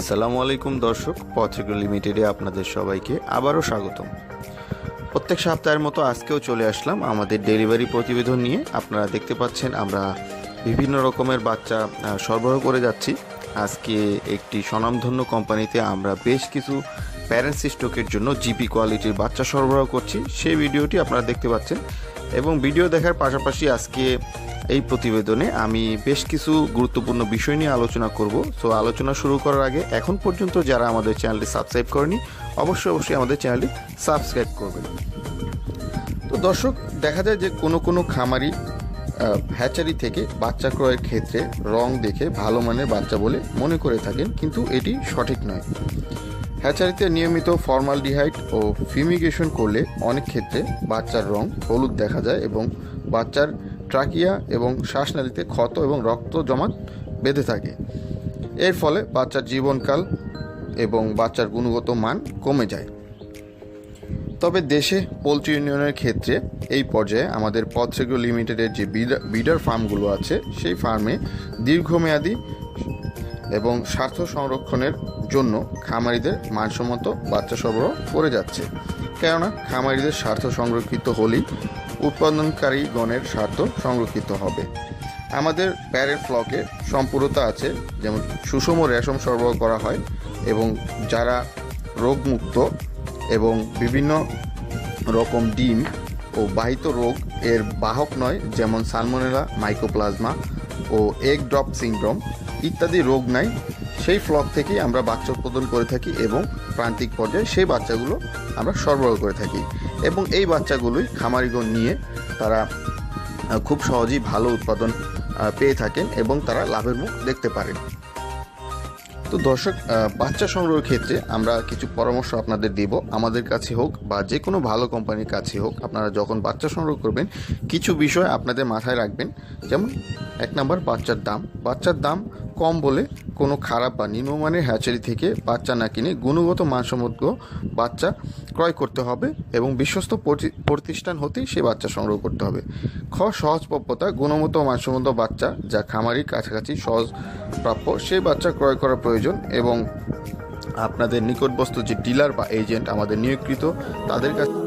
আসসালামু আলাইকুম দর্শক পত্রিকা লিমিটেডে আপনাদের সবাইকে আবারও স্বাগতম। প্রত্যেক সপ্তাহের মতো আজকেও চলে আসলাম আমাদের ডেলিভারি প্রতিবেদন নিয়ে। আপনারা দেখতে পাচ্ছেন আমরা বিভিন্ন রকমের বাচ্চা সরবরাহ করে যাচ্ছি। আজকে একটি স্বনামধন্য কোম্পানিতে আমরা বেশ কিছু প্যারেন্টস স্টকের জন্য জিপি কোয়ালিটির বাচ্চা সরবরাহ করছি। সেই ভিডিওটি আপনারা দেখতে পাচ্ছেন এবং ভিডিও দেখার পাশাপাশি আজকে এই প্রতিবেদনে আমি বেশ কিছু গুরুত্বপূর্ণ বিষয় নিয়ে আলোচনা করব। সো আলোচনা শুরু করার আগে এখন পর্যন্ত যারা আমাদের চ্যানেলটি সাবস্ক্রাইব করেনি, অবশ্যই অবশ্যই আমাদের চ্যানেলটি সাবস্ক্রাইব করবেন। তো দর্শক, দেখা যায় যে কোনো কোনো খামারি হ্যাচারি থেকে বাচ্চা ক্রয়ের ক্ষেত্রে রং দেখে ভালো মানের বাচ্চা বলে মনে করে থাকেন, কিন্তু এটি সঠিক নয়। হ্যাচারিতে নিয়মিত ফর্মালডিহাইড ও ফিউমিগেশন করলে অনেক ক্ষেত্রে বাচ্চার রং হলুদ দেখা যায় এবং বাচ্চার ট্রাকিয়া এবং শ্বাসনালীতে ক্ষত এবং রক্ত জমাট বেঁধে থাকে। এর ফলে বাচ্চার জীবনকাল এবং বাচ্চার গুণগত মান কমে যায়। তবে দেশে পোলট্রি ইউনিয়নের ক্ষেত্রে এই পর্যায়ে আমাদের পথ্রেগ্রো লিমিটেডের যে বিডার ফার্মগুলো আছে, সেই ফার্মে দীর্ঘমেয়াদী এবং স্বার্থ সংরক্ষণের জন্য খামারিদের মানসম্মত বাচ্চা সরবরাহ করে যাচ্ছে। কেননা, খামারিদের স্বার্থ সংরক্ষিত হলেই উৎপাদনকারীগণের স্বার্থ সংরক্ষিত হবে। আমাদের প্যারের ফ্লকে সম্পূর্ণতা আছে, যেমন সুষম রেশম সরবরাহ করা হয় এবং যারা রোগমুক্ত এবং বিভিন্ন রকম ডিম ও বাহিত রোগ এর বাহক নয়, যেমন সালমোনেলা মাইকোপ্লাজমা ও এগ ড্রপ সিনড্রোম ইত্যাদি রোগ নাই। সেই ফ্লক থেকেই আমরা বাচ্চা উৎপাদন করে থাকি এবং প্রান্তিক পর্যায়ে সেই বাচ্চাগুলো আমরা সরবরাহ করে থাকি এবং এই বাচ্চাগুলোই খামারিগণ নিয়ে তারা খুব সহজেই ভালো উৎপাদন পেয়ে থাকেন এবং তারা লাভের মুখ দেখতে পারেন। তো দর্শক বাচ্চা সংগ্রহের ক্ষেত্রে আমরা কিছু পরামর্শ আপনাদের দেব। আমাদের কাছে হোক বা যে কোনো ভালো কোম্পানির কাছে হোক, আপনারা যখন বাচ্চা সংগ্রহ করবেন, কিছু বিষয় আপনাদের মাথায় রাখবেন। যেমন, এক নম্বর বাচ্চার দাম। বাচ্চার দাম কম বলে কোনো খারাপ বা নিম্নমানের হ্যাচারি থেকে বাচ্চা না কিনে গুণগত মানসম্মত বাচ্চা ক্রয় করতে হবে এবং বিশ্বস্ত প্রতি- প্রতিষ্ঠান হতেই সে বাচ্চা সংগ্রহ করতে হবে। খ সহজপ্রাপ্যতা গুণগত মানসম্মত বাচ্চা যা খামারির কাছাকাছি সহজ প্রাপ্য সেই বাচ্চা ক্রয় করা প্রয়োজন এবং আপনাদের নিকটবস্থ যে ডিলার বা এজেন্ট আমাদের নিয়োগকৃত, তাদের কাছে